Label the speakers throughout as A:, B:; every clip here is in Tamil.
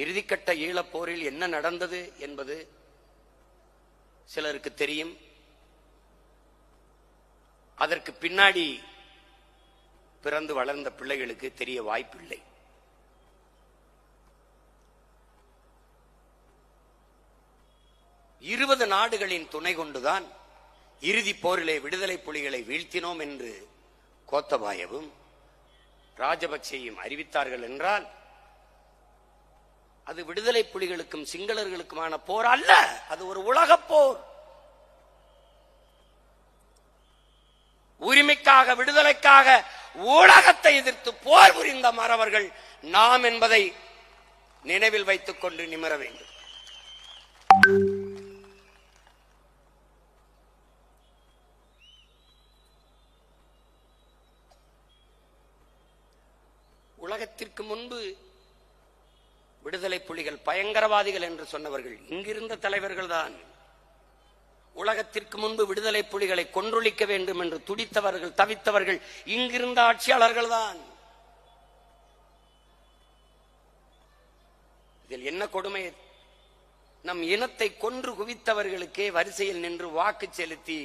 A: இறுதிக்கட்ட ஈழப்போரில் என்ன நடந்தது என்பது சிலருக்கு தெரியும். அதற்கு பின்னாடி பிறந்து வளர்ந்த பிள்ளைகளுக்கு தெரிய வாய்ப்பில்லை. இருபது நாடுகளின் துணை கொண்டுதான் இறுதிப் போரிலே விடுதலை புலிகளை வீழ்த்தினோம் என்று கோத்தபாயவும் ராஜபக்சேயும் அறிவித்தார்கள் என்றால் அது விடுதலை புலிகளுக்கும் சிங்களர்களுக்குமான போர் அல்ல அது ஒரு உலகப் போர். உரிமைக்காக விடுதலைக்காக உலகத்தை எதிர்த்து போர் புரிந்த மறவர்கள் நாம் என்பதை நினைவில் வைத்துக் கொண்டு நிமிர வேண்டும் உலகத்திற்கு முன்பு விடுதலை புலிகள் பயங்கரவாதிகள் என்று சொன்னவர்கள் இங்கிருந்த தலைவர்கள் தான் உலகத்திற்கு முன்பு விடுதலை புலிகளை கொன்றொழிக்க வேண்டும் என்று துடித்தவர்கள் தவித்தவர்கள் இங்கிருந்த ஆட்சியாளர்கள் தான் இதில் என்ன கொடுமை? நம் இனத்தை கொன்று குவித்தவர்களுக்கே வரிசையில் நின்று வாக்கு செலுத்தி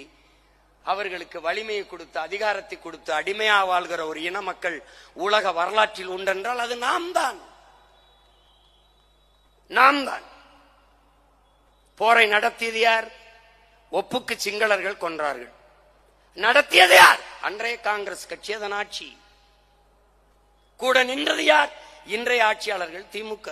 A: அவர்களுக்கு வலிமையை கொடுத்து அதிகாரத்தை கொடுத்து அடிமையா வாழ்கிற ஒரு இன மக்கள் உலக வரலாற்றில் உண்டென்றால் அது நாம் தான் நாம் தான் போரை நடத்தியது யார்? ஒப்புக்கு சிங்களர்கள் கொன்றார்கள். நடத்தியது யார்? அன்றைய காங்கிரஸ் கட்சி அதன் ஆட்சி. கூட நின்றது யார்? இன்றைய ஆட்சியாளர்கள் திமுக.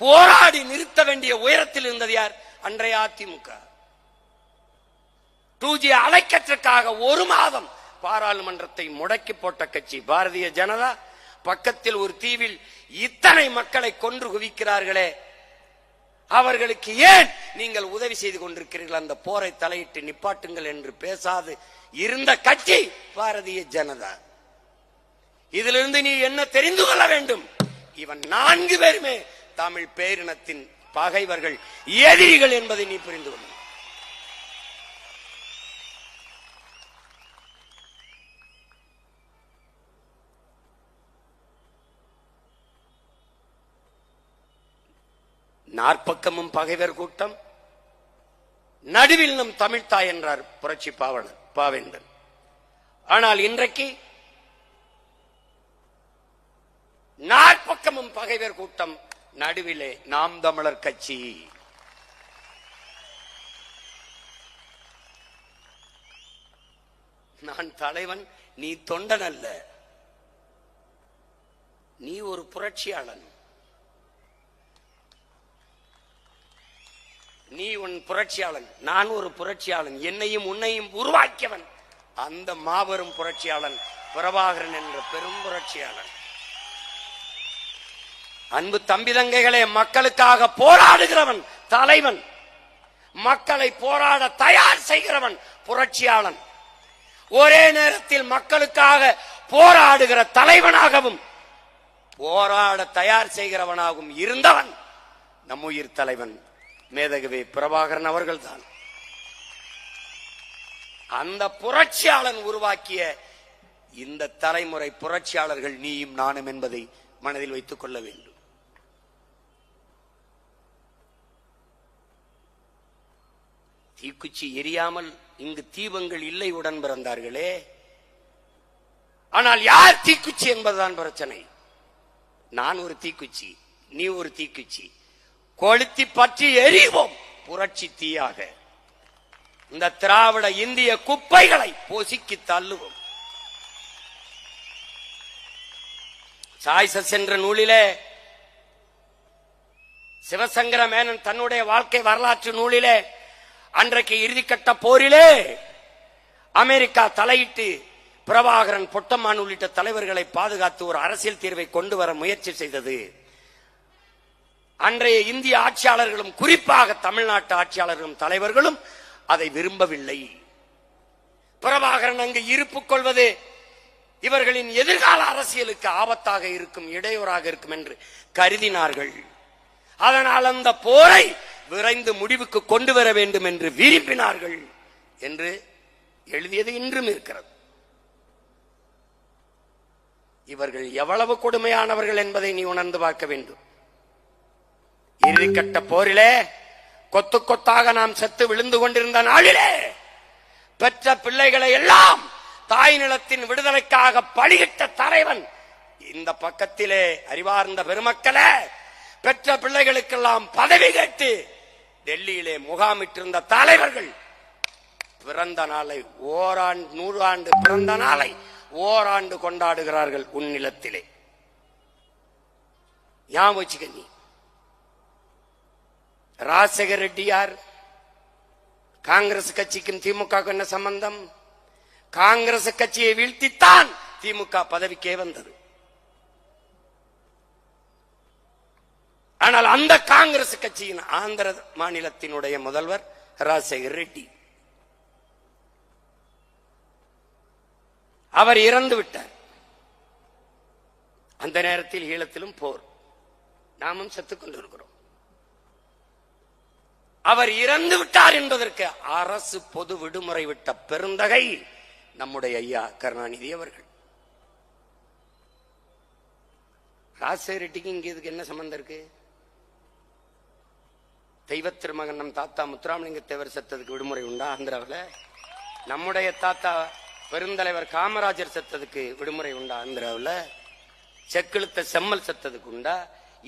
A: போராடி நிறுத்த வேண்டிய உயரத்தில் இருந்தது யார்? அன்றைய அதிமுக. டூ ஜி அலைக்கற்றுக்காக ஒரு மாதம் பாராளுமன்றத்தை முடக்கி போட்ட கட்சி பாரதிய ஜனதா பக்கத்தில் ஒரு தீவில் இத்தனை மக்களை கொன்று குவிக்கிறார்களே. அவர்களுக்கு ஏன் நீங்கள் உதவி செய்து கொண்டிருக்கிறீர்கள்? அந்த போரை தலையிட்டு நிப்பாட்டுங்கள் என்று பேசாது இருந்த கட்சி பாரதிய ஜனதா. இதிலிருந்து நீ என்ன தெரிந்து கொள்ள வேண்டும்? இவன் நான்கு பேருமே தமிழ் பேரினத்தின் பகைவர்கள் எதிரிகள் என்பதை நீ புரிந்து கொள்ள நாற்பக்கமும் பகைவர் கூட்டம். நடுவில் நம் தமிழ்த்தாய் என்றார் புரட்சி பாவலர் பாவேந்தன். ஆனால் இன்றைக்கு நாற்பக்கமும் பகைவர் கூட்டம் நடுவிலே நாம் தமிழர் கட்சி. நான் தலைவன் நீ தொண்டன் அல்ல. நீ ஒரு புரட்சியாளன். நீ உன் புரட்சியாளன் நான் ஒரு புரட்சியாளன் என்னையும் உன்னையும் உருவாக்கியவன். அந்த மாபெரும் புரட்சியாளன் பிரபாகரன் என்ற பெரும் புரட்சியாளன். அன்பு தம்பிதங்கைகளே மக்களுக்காக போராடுகிறவன் தலைவன். மக்களை போராட தயார் செய்கிறவன் புரட்சியாளன். ஒரே நேரத்தில் மக்களுக்காக போராடுகிற தலைவனாகவும் போராட தயார் செய்கிறவனாகவும் இருந்தவன் நம் உயிர் தலைவன். மேதகவி பிரபாகரன் அவர்கள்தான். அந்த புரட்சியாளன் உருவாக்கிய இந்த தலைமுறை புரட்சியாளர்கள் நீயும் நானும் என்பதை மனதில் வைத்துக் கொள்ள வேண்டும். தீக்குச்சி எரியாமல் இங்கு தீபங்கள் இல்லை உடன் பிறந்தார்களே. ஆனால் யார் தீக்குச்சி என்பதுதான் பிரச்சனை. நான் ஒரு தீக்குச்சி நீ ஒரு தீக்குச்சி. கொளுத்தி பற்றி எரிவோம் புரட்சி தீயாக. இந்த திராவிட இந்திய குப்பைகளை பொசுக்கி தள்ளுவோம். சாய்சஸ் என்ற நூலிலே சிவசங்கர மேனன் தன்னுடைய வாழ்க்கை வரலாற்று நூலிலே அன்றைக்கு இறுதிக்கட்ட போரிலே அமெரிக்கா தலையிட்டு பிரபாகரன் பொட்டம்மான் உள்ளிட்ட தலைவர்களை பாதுகாத்து ஒரு அரசியல் தீர்வை கொண்டு வர முயற்சி செய்தது. அன்றைய இந்திய ஆட்சியாளர்களும் குறிப்பாக தமிழ்நாட்டு ஆட்சியாளர்களும் தலைவர்களும் அதை விரும்பவில்லை. பிரபாகரன் அங்கு இருப்பு கொள்வது இவர்களின் எதிர்கால அரசியலுக்கு ஆபத்தாக இருக்கும் இடையூறாக இருக்கும் என்று கருதினார்கள். அதனால் அந்த போரை விரைந்து முடிவுக்கு கொண்டு வர வேண்டும் என்று விரும்பினார்கள் என்று எழுதியது இன்றும் இருக்கிறது. இவர்கள் எவ்வளவு கொடுமையானவர்கள் என்பதை நீ உணர்ந்து பார்க்க வேண்டும். இறுதிக்கட்ட போரிலே கொத்து கொத்தாக நாம் செத்து விழுந்து கொண்டிருந்த நாளிலே பெற்ற பிள்ளைகளை எல்லாம் தாய் நிலத்தின் விடுதலைக்காக பலியிட்ட தலைவன் இந்த பக்கத்திலே அறிவார்ந்த பெருமக்களே பெற்ற பிள்ளைகளுக்கெல்லாம் பதவி கேட்டு டெல்லியிலே முகாமிட்டிருந்த தலைவர்கள் பிறந்த நாளை ஓராண்டு நூறாண்டு பிறந்த நாளை ஓராண்டு கொண்டாடுகிறார்கள் உன் நிலத்திலே. ஞாபகம் வச்சுக்க நீ. ராஜசேகர் ரெட்டியார் காங்கிரஸ் கட்சிக்கும் திமுக என்ன சம்பந்தம்? காங்கிரஸ் கட்சியை வீழ்த்தித்தான் திமுக பதவிக்கே வந்தது. ஆனால் அந்த காங்கிரஸ் கட்சியின் ஆந்திர மாநிலத்தினுடைய முதல்வர் ராஜசேகர் ரெட்டி. அவர் இறந்து விட்டார். அந்த நேரத்தில் ஈழத்திலும் போர். நாமும் செத்துக் கொண்டிருக்கிறோம். அவர் இறந்து விட்டார் என்பதற்கு அரசு பொது விடுமுறை விட்ட பெருந்தகை நம்முடைய ஐயா கருணாநிதி அவர்கள். ராசேரெட்டிக்கு இங்க இதுக்கு என்ன சம்பந்தம் இருக்கு? தெய்வ திருமகன் நம் தாத்தா முத்துராமலிங்க தேவர் செத்ததுக்கு விடுமுறை உண்டா ஆந்திராவில்? நம்முடைய தாத்தா பெருந்தலைவர் காமராஜர் செத்ததுக்கு விடுமுறை உண்டா ஆந்திராவில்? செக்கிழுத்த செம்மல் செத்ததுக்கு உண்டா?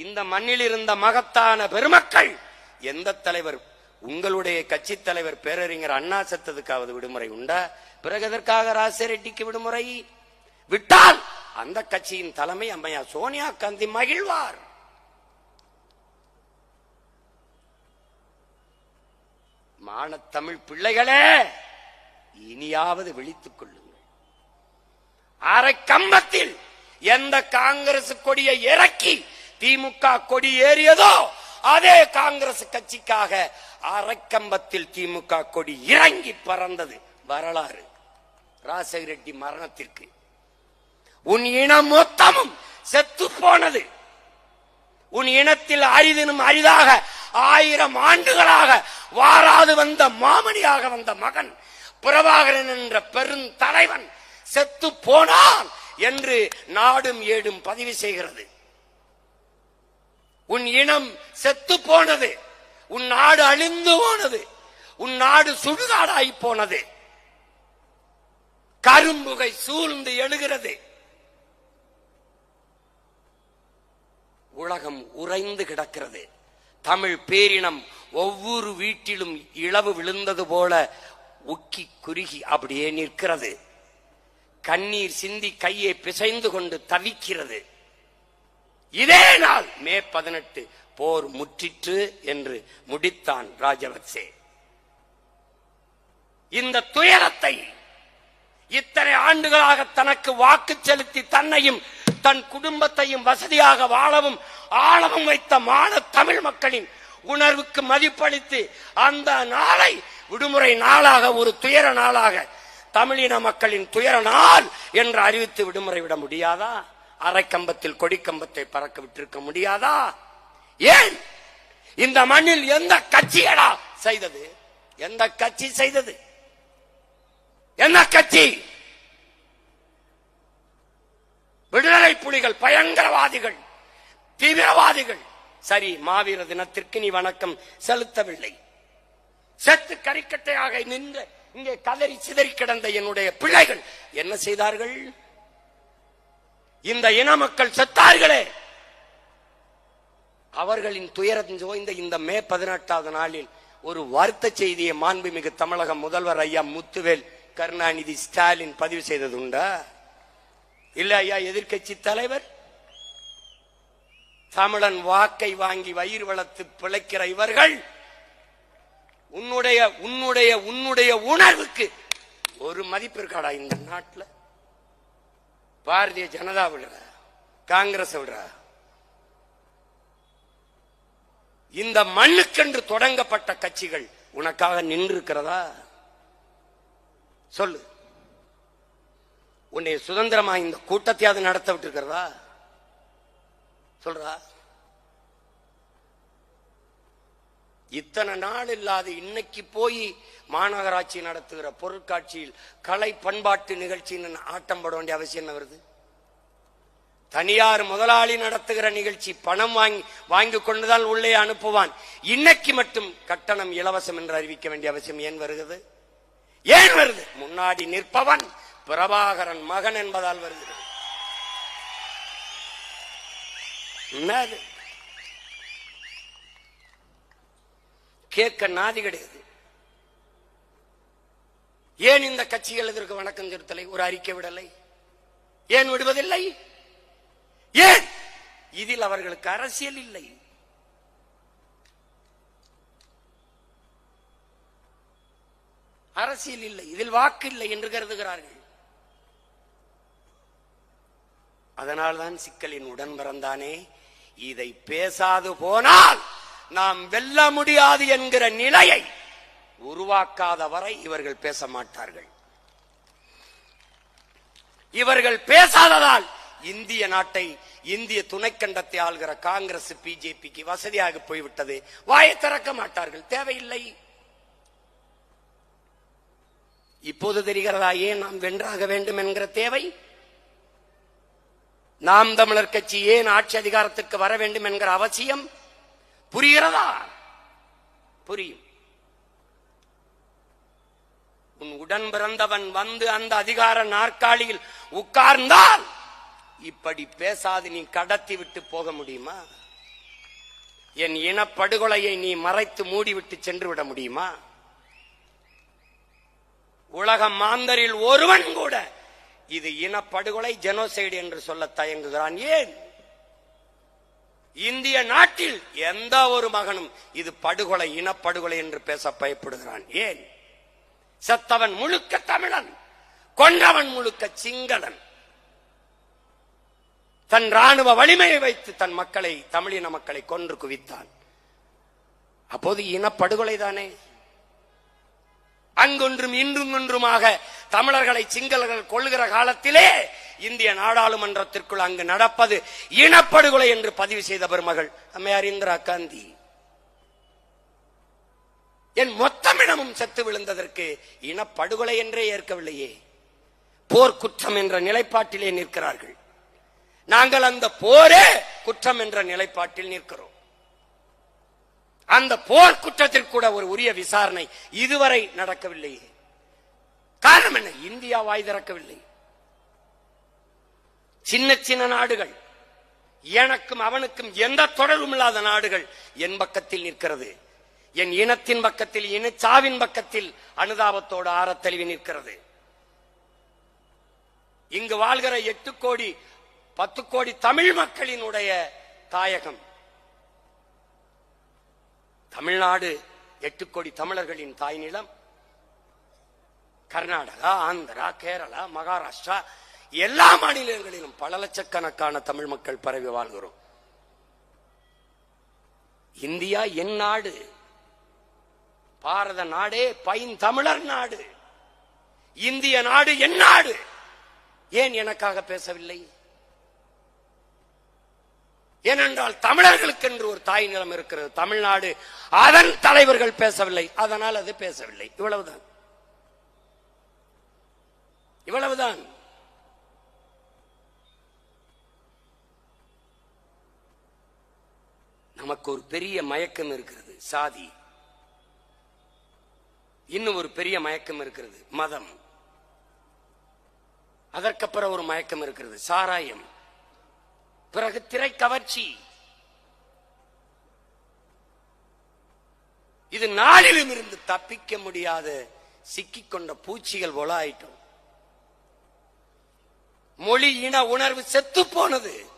A: இந்த மண்ணில் இருந்த மகத்தான பெருமக்கள் எந்த தலைவர் உங்களுடைய கட்சி தலைவர் பேரறிஞர் அண்ணா செத்ததுக்காவது விடுமுறை உண்டா? பிறகு எதற்காக ராசிரெட்டிக்கு ரெட்டிக்கு விடுமுறை? விட்டால் அந்த கட்சியின் தலைமை அம்மையா சோனியா காந்தி மகிழ்வார். மானத்தமிழ் பிள்ளைகளே இனியாவது விழித்துக் கொள்ளுங்கள். அரை கம்பத்தில் எந்த காங்கிரஸ் கொடியை இறக்கி திமுக கொடி ஏறியதோ அதே காங்கிரஸ் கட்சிக்காக அரைக்கம்பத்தில் திமுக கொடி இறங்கி பறந்தது வரலாறு. ராஜசேகர ரெட்டி மரணத்திற்கு. உன் இனம் மொத்தமும் செத்து போனது. உன் இனத்தில் அரிதினும் அரிதாக ஆயிரம் ஆண்டுகளாக வாராது வந்த மாமணியாக வந்த மகன் பிரபாகரன் என்ற பெருந்தலைவன் செத்து போனான் என்று நாடும் ஏடும் பதிவு செய்கிறது. உன் இனம் செத்து போனது உன் நாடு அழிந்து போனது உன் நாடு சுடுகாடாய் போனது. கரும்புகை சூழ்ந்து எழுகிறது. உலகம் உறைந்து கிடக்கிறது. தமிழ் பேரினம் ஒவ்வொரு வீட்டிலும் இளவு விழுந்தது போல உக்கி குறுகி அப்படியே நிற்கிறது. கண்ணீர் சிந்தி கையை பிசைந்து கொண்டு தவிக்கிறது. இதே நாள் மே பதினெட்டு போர் முற்றிற்று என்று முடித்தான் ராஜபக்சே. இந்த துயரத்தை இத்தனை ஆண்டுகளாக தனக்கு வாக்கு செலுத்தி தன்னையும் தன் குடும்பத்தையும் வசதியாக வாழவும் ஆழவும் வைத்த மான தமிழ் மக்களின் உணர்வுக்கு மதிப்பளித்து அந்த நாளை விடுமுறை நாளாக ஒரு துயர நாளாக தமிழின மக்களின் துயர நாள் என்று அறிவித்து விடுமுறை விட முடியாதா? அரைக்கம்பத்தில் கொடிக்கம்பத்தை பறக்க விட்டிருக்க முடியாதா? ஏன்? இந்த மண்ணில் எந்த கட்சியடா செய்தது? எந்த கட்சி செய்தது? என்ன கட்சி? விடுதலை புலிகள் பயங்கரவாதிகள் தீவிரவாதிகள். சரி மாவீர தினத்திற்கு நீ வணக்கம் செலுத்தவில்லை. செத்து கரிக்கட்டையாக நின்று இங்கே கதறி சிதறி கிடந்த என்னுடைய பிள்ளைகள் என்ன செய்தார்கள்? இந்த இன மக்கள் செத்தார்களே. அவர்களின் துயரம் சோய்ந்த இந்த மே பதினெட்டாவது நாளில் ஒரு வருத்த செய்தியை மாண்புமிகு தமிழக முதல்வர் ஐயா முத்துவேல் கருணாநிதி ஸ்டாலின் பதிவு செய்தது உண்டா இல்ல ஐயா எதிர்க்கட்சி தலைவர்? தமிழன் வாக்கை வாங்கி வயிறு வளர்த்து பிழைக்கிற இவர்கள் உன்னுடைய உன்னுடைய உன்னுடைய உணர்வுக்கு ஒரு மதிப்பு இருக்காடா இந்த நாட்டில்? பாரதிய ஜனதா விடுற காங்கிரஸ் விடுற இந்த மண்ணுக்கென்று தொடங்கப்பட்ட கட்சிகள் உனக்காக நின்று இருக்கிறதா சொல்லு. உன்னை சுதந்திரமா இந்த கூட்டத்தையாவது நடத்த விட்டு இருக்கிறதா சொல்றா. இத்தனை நாள் இல்லாது இன்னைக்கு போய் மாநகராட்சி நடத்துகிற பொருட்காட்சியில் கலை பண்பாட்டு நிகழ்ச்சின்னு ஆட்டம் பட வேண்டிய அவசியம் என்ன வருது? தனியார் முதலாளி நடத்துகிற நிகழ்ச்சி பணம் வாங்கி வாங்கி கொண்டுதான் உள்ளே அனுப்புவான். இன்னைக்கு மட்டும் கட்டணம் இலவசம் என்று அறிவிக்க வேண்டிய அவசியம் ஏன் வருகிறது? ஏன் வருது? முன்னாடி நிற்பவன் பிரபாகரன் மகன் என்பதால் வருகிறது. கேட்க நாதி கிடையாது. ஏன் இந்த கட்சிகள் இதற்கு வணக்கம் திருத்தலை ஒரு அறிக்கை விடலை. ஏன் விடுவதில்லை? ஏன்? இதில் அவர்களுக்கு அரசியல் இல்லை. அரசியல் இல்லை. இதில் வாக்கு இல்லை என்று கருதுகிறார்கள். அதனால்தான் சிக்கலின் உடன் பிறந்தானே. இதை பேசாது போனால் நாம் வெல்ல முடியாது என்கிற நிலையை உருவாக்காத வரை இவர்கள் பேச மாட்டார்கள். இவர்கள் பேசாததால் இந்திய நாட்டை இந்திய துணைக்கண்டத்தை ஆள்கிற காங்கிரஸ் பிஜேபிக்கு வசதியாக போய்விட்டது. வாயை திறக்க மாட்டார்கள். தேவையில்லை. இப்போது தெரிகிறதா ஏன் நாம் வென்றாக வேண்டும் என்கிற தேவை? நாம் தமிழர் கட்சி ஏன் ஆட்சி அதிகாரத்திற்கு வர வேண்டும் என்கிற அவசியம்? புரிகிறதா? புரியும். உன் உடன் பிறந்தவன் வந்து அந்த அதிகார நாற்காலியில் உட்கார்ந்தால் இப்படி பேசாது நீ கடத்தி விட்டு போக முடியுமா? என் இனப்படுகொலையை நீ மறைத்து மூடிவிட்டு சென்று விட முடியுமா? உலக மாந்தரில் ஒருவன் கூட இது இனப்படுகொலை ஜெனோசைடு என்று சொல்ல தயங்குகிறான். ஏன்? இந்திய நாட்டில் எந்த ஒரு மகனும் இது படுகொலை இனப்படுகொலை என்று பேச பயப்படுகிறான். ஏன்? செத்தவன் முழுக்க தமிழன் கொன்றவன் முழுக்க சிங்களன். தன் ராணுவ வலிமையை வைத்து தன் மக்களை தமிழின மக்களை கொன்று குவித்தான். அப்போது இனப்படுகொலை தானே? அங்கொன்றும் இன்றும் ஒன்றுமாக தமிழர்களை சிங்களர்கள் கொள்கிற காலத்திலே இந்திய நாடாளுமன்றத்திற்குள் அங்கு நடப்பது இனப்படுகொலை என்று பதிவு செய்த பெருமகள் அம்மையார் இந்திரா காந்தி. என் மொத்தமிடமும் செத்து விழுந்ததற்கு இனப்படுகொலை என்றே ஏற்கவில்லையே. போர் குற்றம் என்ற நிலைப்பாட்டிலே நிற்கிறார்கள். நாங்கள் அந்த போரே குற்றம் என்ற நிலைப்பாட்டில் நிற்கிறோம். அந்த போர் குற்றத்திற்கு கூட ஒரு உரிய விசாரணை இதுவரை நடக்கவில்லையே. காரணம் என்ன? இந்தியா வாய் திறக்கவில்லை. சின்ன சின்ன நாடுகள். எனக்கும் அவனுக்கும் எந்த தொடர்பும் இல்லாத நாடுகள் என் பக்கத்தில் நிற்கிறது. என் இனத்தின் பக்கத்தில் இனச்சாவின் பக்கத்தில் அனுதாபத்தோடு ஆரத்தழுவி நிற்கிறது. இங்கு வாழ்கிற எட்டு கோடி பத்து கோடி தமிழ் மக்களினுடைய தாயகம். தமிழ்நாடு எட்டு கோடி தமிழர்களின் தாய் நிலம். கர்நாடகா ஆந்திரா கேரளா மகாராஷ்டிரா எல்லா மாநிலங்களிலும் பல லட்சக்கணக்கான தமிழ் மக்கள் பரவி வாழ்கிறோம். இந்தியா என் நாடு. பாரத நாடே பைன் தமிழர் நாடு. இந்திய நாடு என் நாடு. ஏன் எனக்காக பேசவில்லை? ஏனென்றால் தமிழர்களுக்கு என்று ஒரு தாய் நிலம் இருக்கிறது. தமிழ்நாடு அதன் தலைவர்கள் பேசவில்லை. அதனால் அது பேசவில்லை. இவ்வளவுதான். இவ்வளவுதான். நமக்கு ஒரு பெரிய மயக்கம் இருக்கிறது சாதி. இன்னும் ஒரு பெரிய மயக்கம் இருக்கிறது மதம். அதற்கப்புறம் ஒரு மயக்கம் இருக்கிறது சாராயம். பிறகு திரை கவர்ச்சி. இது நாளிலும் இருந்து தப்பிக்க முடியாத சிக்கிக்கொண்ட பூச்சிகள் போல ஆயிட்டோம். மொழி இன உணர்வு செத்து போனது.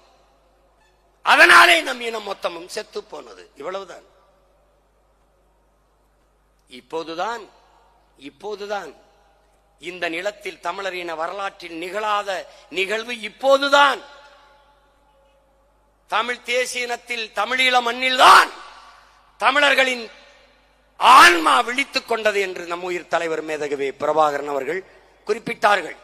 A: அதனாலே நம் இனம் மொத்தமும் செத்து போனது. இவ்வளவுதான். இப்போதுதான் இப்போதுதான் இந்த நிலத்தில் தமிழரின வரலாற்றில் நிகழாத நிகழ்வு இப்போதுதான். தமிழ் தேசிய இனத்தில் தமிழீழ மண்ணில்தான் தமிழர்களின் ஆன்மா விழித்துக் கொண்டது என்று நம் உயிர் தலைவர் மேதகவே பிரபாகரன் அவர்கள் குறிப்பிட்டார்கள்.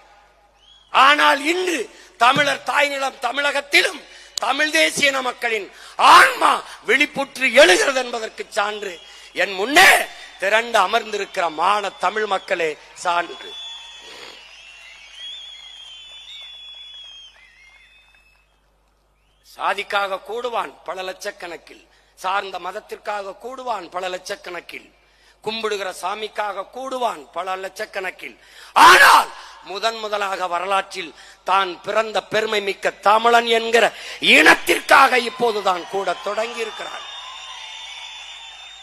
A: ஆனால் இன்று தமிழர் தாய்நிலம் தமிழகத்திலும் தமிழ் தேசிய மக்களின் ஆன்மா வெளிப்புற்று எழுகிறது என்பதற்கு சான்று என் முன்னே திரண்டு அமர்ந்திருக்கிற மான தமிழ் மக்களே சான்று. சாதிக்காக கூடுவான் பல லட்சக்கணக்கில் சார்ந்த மதத்திற்காக கூடுவான் பல லட்சக்கணக்கில் கும்பிடுகிற சாமிக்காக கூடுவான் பல லட்சக்கணக்கில். ஆனால் முதன் முதலாக வரலாற்றில் தான் பிறந்த பெருமை மிக்க தமிழன் என்கிற இனத்திற்காக இப்போதுதான் கூட தொடங்கி இருக்கிறான்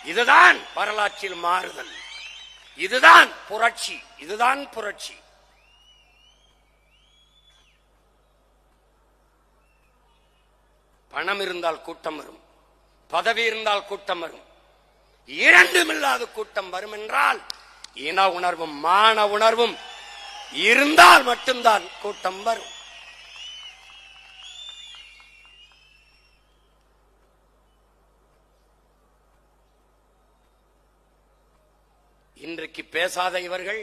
A: இதுதான் வரலாற்றில் மாறுதல். இதுதான் புரட்சி. இதுதான் புரட்சி. பணம் இருந்தால் கூட்டம் வரும். பதவி இருந்தால் கூட்டம் வரும். இரண்டும் இல்லாத கூட்டம் வரும் என்றால் இன உணர்வும் மான உணர்வும் இருந்தால் மட்டும்தான் கூட்டம் வரும். இன்றைக்கு பேசாத இவர்கள்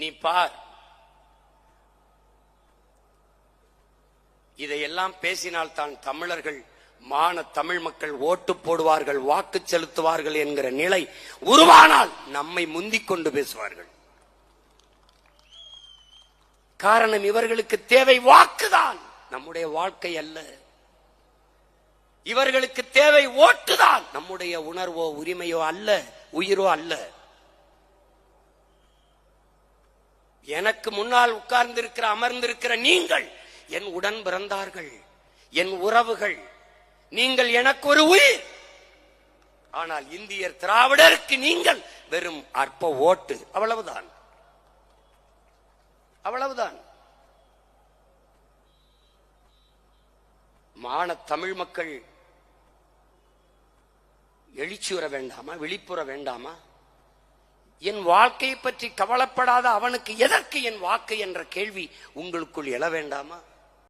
A: நீ பார். இதையெல்லாம் பேசினால் தான் தமிழர்கள் மான தமிழ் மக்கள் ஓட்டு போடுவார்கள் வாக்கு செலுத்துவார்கள் என்கிற நிலை உருவானால் நம்மை முந்திக் கொண்டு பேசுவார்கள். காரணம் இவர்களுக்கு தேவை வாக்குதான். நம்முடைய வாழ்க்கை அல்ல. இவர்களுக்கு தேவை ஓட்டுதான். நம்முடைய உணர்வோ உரிமையோ அல்ல உயிரோ அல்ல. எனக்கு முன்னால் உட்கார்ந்திருக்கிற அமர்ந்திருக்கிற நீங்கள் என் உடன் பிறந்தார்கள் என் உறவுகள் நீங்கள் எனக்கு ஒரு உயிர். ஆனால் இந்தியர் திராவிடருக்கு நீங்கள் வெறும் அற்ப ஓட்டு. அவ்வளவுதான். அவ்வளவுதான். மான தமிழ் மக்கள் எழுச்சியுற வேண்டாமா? விழிப்புற வேண்டாமா? என் வாழ்க்கையை பற்றி கவலைப்படாத அவனுக்கு எதற்கு என் வாக்கு என்ற கேள்வி உங்களுக்குள் எழ வேண்டாமா?